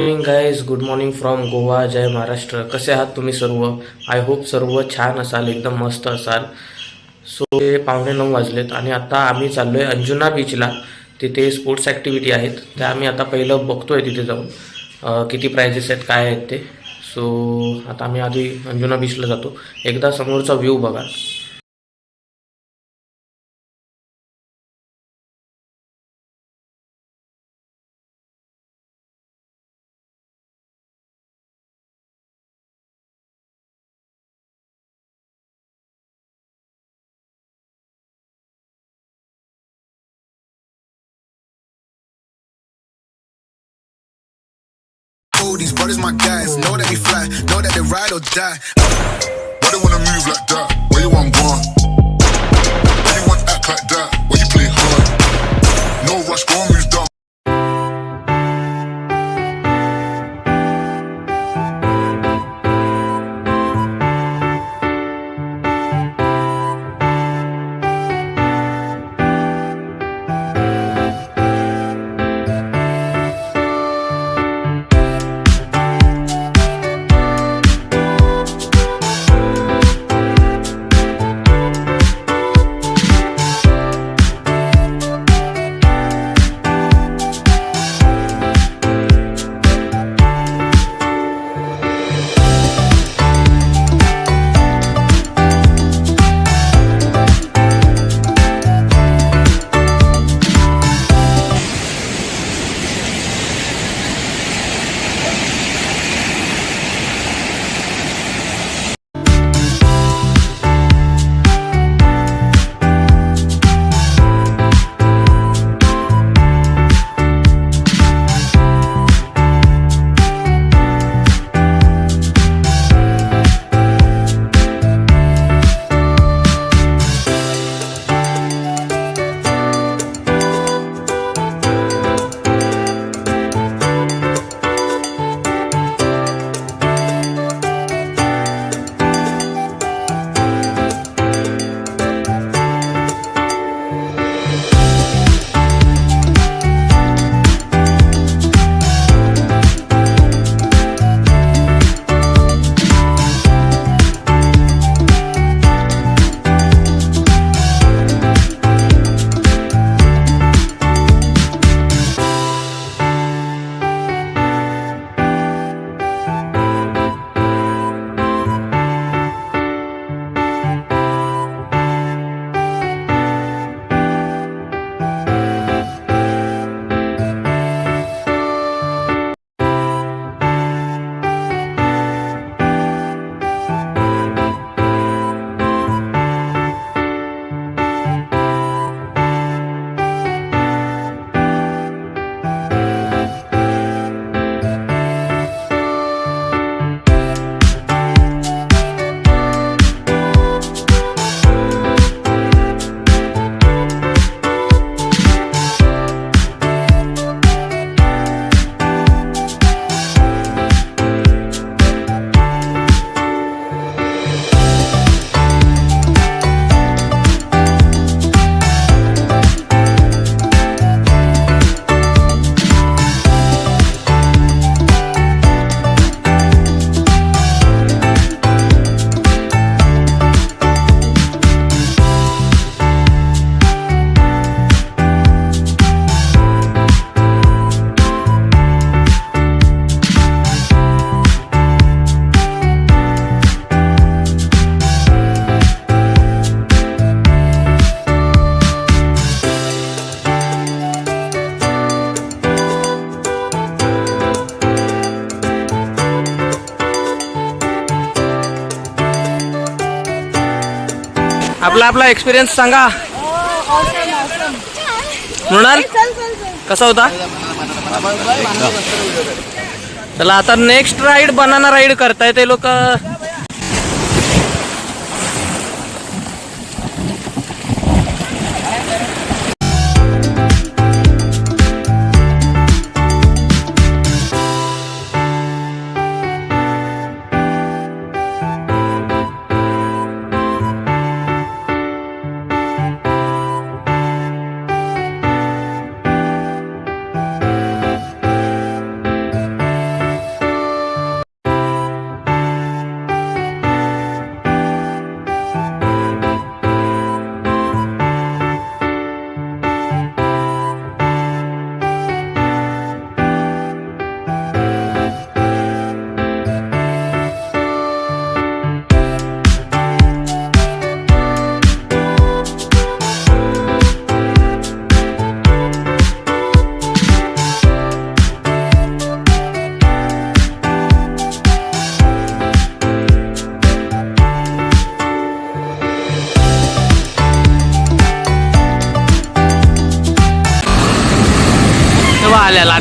Morning guys good morning from Goa जय महाराष्ट्र कसे आहात तुम्ही सर्व? आय होप सर्व छान असाल एकदम मस्त असाल. सो ते पावणे नऊ वाजलेत आणि आता आम्ही चाललो आहे अंजुना बीचला तिथे स्पोर्ट्स ॲक्टिव्हिटी आहेत. त्या आम्ही आता पहिलं बघतो आहे तिथे जाऊन किती प्रायजेस आहेत काय आहेत ते. सो आता आम्ही आधी अंजुना बीचला जातो. एकदा समोरचा व्ह्यू बघा. These brothers my guys. Know that we fly, know that they ride or die. Why they wanna move like that? Where you want gone? Why you want act like that? Why you play hard? No rush, go and move down. आपला आपला experience सांगा. मृणाल कसा होता? चला आता next ride banana ride करताय ते लोक.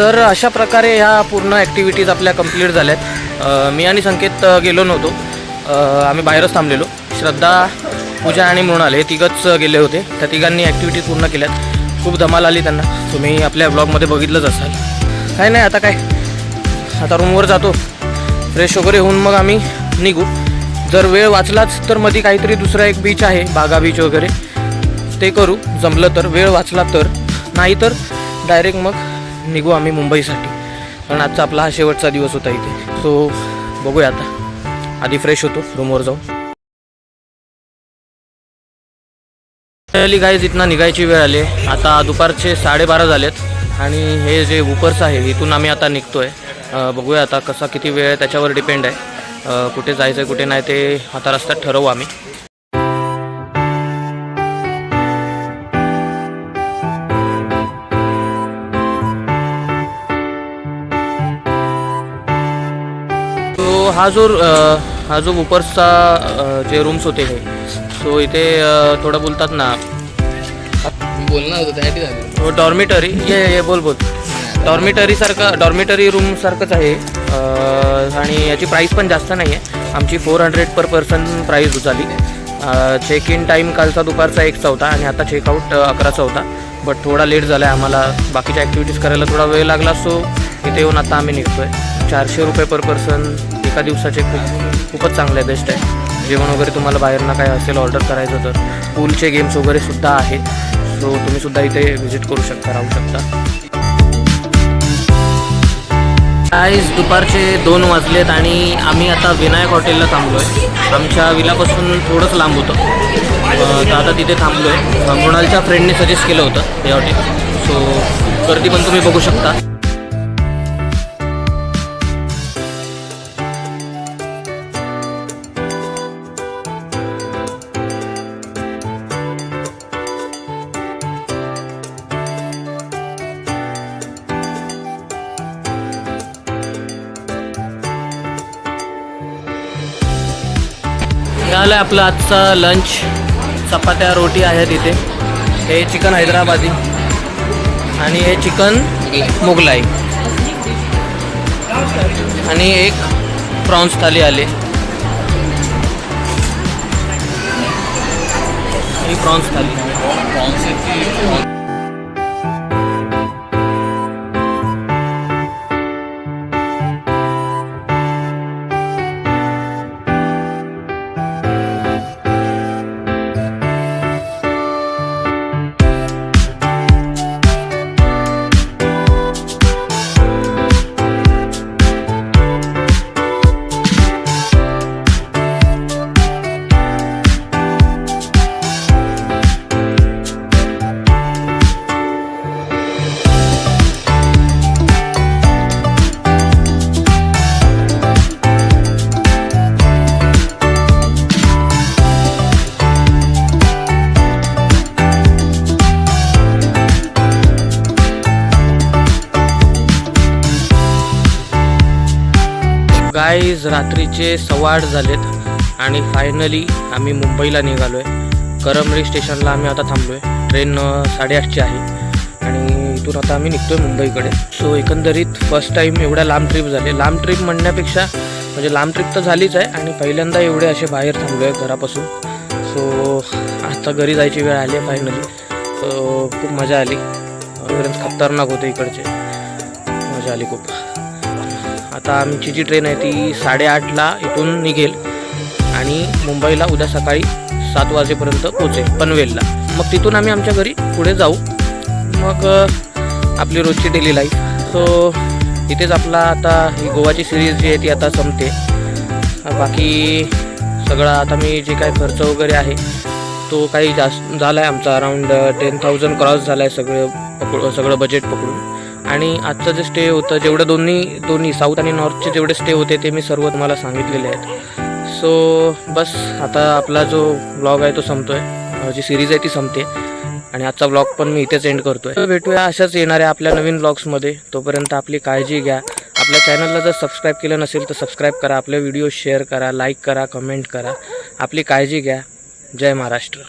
तर अशा प्रकारे ह्या पूर्ण ॲक्टिव्हिटीज आपल्या कंप्लीट झाल्यात. मी आणि संकेत गेलो नव्हतो. आम्ही बाहेरच थांबलेलो. श्रद्धा पूजा आणि मृणाल हे तिघंच गेले होते. त्या तिघांनी ॲक्टिव्हिटीज पूर्ण केल्यात. खूप धमाल आली त्यांना. तुम्ही आपल्या ब्लॉगमध्ये बघितलंच असाल. काय नाही आता काय? आता रूमवर जातो. फ्रेश वगैरे होऊन मग आम्ही निघू. जर वेळ वाचलाच तर मध्ये काहीतरी दुसरा एक बीच आहे बागा बीच वगैरे. ते करू. जमलं तर वेळ वाचला तर. नाही तर डायरेक्ट मग निघू आम्ही मुंबईसाठी. कारण आजचा आपला हा शेवटचा दिवस होता इथे. सो बघूया आता. आधी फ्रेश होतो रूमवर जाऊन आली गाईज इथनं निघायची वेळ आली आता दुपारचे साडेबारा झालेत. आणि हे जे वुपर्स आहे इथून आम्ही आता निघतोय. बघूया आता कसा किती वेळ आहे त्याच्यावर डिपेंड आहे. कुठे जायचं आहे कुठे नाही ते आता रस्त्यात ठरवू आम्ही. हा जो हा जो वुपर्सचा जे रूम्स होते हे सो इथे थोडं बोलतात ना. बोलणार होतो त्यासाठी झालं. डॉर्मिटरी ये ये बोल बोल. डॉर्मिटरी सारखं डॉर्मिटरी रूम सारखंच आहे. आणि याची प्राईस पण जास्त नाही आहे आमची four hundred per person price झाली. चेक इन टाईम कालचा दुपारचा एकचा होता आणि आता चेकआउट अकराचा होता. बट थोडा लेट झाला आहे आम्हाला. बाकीच्या ॲक्टिव्हिटीज करायला थोडा वेळ लागला सो इथे येऊन आता आम्ही निघतो आहे चारशे रुपये पर पर्सन एका दिवसाचे खूप खूपच चांगले बेस्ट आहे. जेवण वगैरे तुम्हाला बाहेरनं काय असेल ऑर्डर करायचं तर पूलचे गेम्स वगैरे सुद्धा आहेत. सो तुम्ही सुद्धा इथे व्हिजिट करू शकता राहू शकता. आज दुपारचे दोन वाजलेत आणि आम्ही आता विनायक हॉटेलला थांबलो आहे आमच्या विलापासून थोडंच लांब होतं. तर आता तिथे थांबलो आहे मृणालच्या फ्रेंडने सजेस्ट केलं होतं हे हॉटेल सो गर्दी पण तुम्ही बघू शकता. झालं आपलं आजचा लंच चपात्या रोटी आहेत इथे. हे चिकन हैदराबादी. आणि हे चिकन मुगलाई. आणि एक प्रॉन्स थाली आली. ही प्रॉन्स थाली. गाईज रात्रीचे सव्वा आठ झालेत आणि फायनली आम्ही मुंबईला निघालो आहे करमळी स्टेशनला आम्ही आता थांबलो आहे ट्रेन साडेआठची आहे. आणि इथून आता आम्ही निघतो आहे मुंबईकडे. सो एकंदरीत फर्स्ट टाईम एवढ्या लांब ट्रिप झाले. लांब ट्रिप म्हणण्यापेक्षा म्हणजे लांब ट्रिप तर झालीच आहे आणि पहिल्यांदा एवढे असे बाहेर थांबलो आहे घरापासून. सो आता घरी जायची वेळ आली आहे फायनली सो खूप मजा आली. खतरनाक होते इकडचे. मजा आली खूप. आता आमची जी ट्रेन आहे ती साडेआठला इथून निघेल आणि मुंबईला उद्या सकाळी सात वाजेपर्यंत पोचेल पनवेलला. मग तिथून आम्ही आमच्या घरी पुढे जाऊ. मग आपली रोजची डेली लाईफ सो इथेच आपला आता ही गोवाची सिरीज जी आहे ती आता संपते. बाकी सगळा आता मी जे काय खर्च वगैरे आहे तो काही जास्त झाला आहे आमचा. अराऊंड टेन थाउजंड क्रॉस झाला आहे सगळं पकड सगळं बजेट पकडून. आणि आजचं जे स्टे होतं जेवढं दोन्ही दोन्ही साऊथ आणि नॉर्थचे जेवढे स्टे होते ते मी सर्व तुम्हाला सांगितलेले आहेत. सो बस आता आपला जो ब्लॉग आहे तो संपतो आहे जी सिरीज आहे ती संपते. आणि आजचा ब्लॉग पण मी इथेच एंड करतोय. तर भेटूया अशाच येणाऱ्या आपल्या नवीन ब्लॉग्समध्ये तोपर्यंत आपली काळजी घ्या. आपल्या चॅनलला जर सबस्क्राईब केलं नसेल तर सबस्क्राईब करा. आपले व्हिडिओ शेअर करा लाईक करा कमेंट करा. आपली काळजी घ्या. जय महाराष्ट्र.